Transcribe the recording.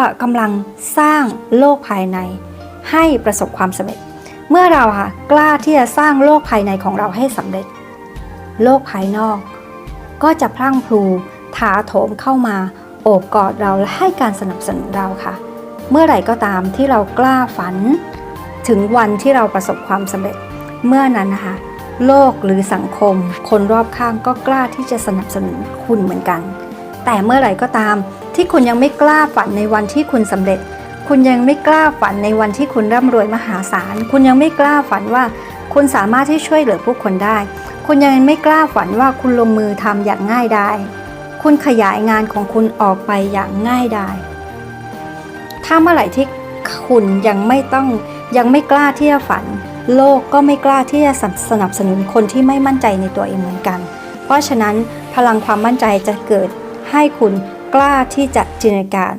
อะกำลังสร้างโลกภายใน ให้ประสบความสำเร็จ เมื่อเราค่ะกล้าที่จะสร้างโลกภายในของเราให้สำเร็จ โลกภายนอก ก็จะพรั่งพรูถาโถมเข้ามาโอบกอดเราและให้การสนับสนุนเราค่ะ เมื่อไหร่ก็ตามที่เรากล้าฝัน ถึงวันที่เราประสบความสำเร็จ เมื่อนั้นนะคะโลกหรือสังคม คนรอบข้างก็กล้าที่จะสนับสนุนคุณเหมือนกัน แต่เมื่อไหร่ก็ตาม ที่คุณยังไม่กล้าฝันในวันที่คุณสำเร็จ คุณยังไม่กล้าฝันในวันที่คุณร่ำรวยมหาศาล คุณยังไม่กล้าฝันว่า คุณสามารถที่ช่วยเหลือผู้คนได้ คุณยังไม่กล้าฝันว่าคุณลงมือทำอย่างง่ายได้คุณขยายงานของคุณออกไปอย่างง่ายได้ถ้าเมื่อไหร่ที่คุณยังไม่ต้องยังไม่กล้าที่จะฝัน โลกก็ไม่กล้าที่จะสนับสนุนคนที่ไม่มั่นใจในตัวเองเหมือนกัน เพราะฉะนั้นพลังความมั่นใจจะเกิด ให้คุณกล้าที่จะจินตนาการ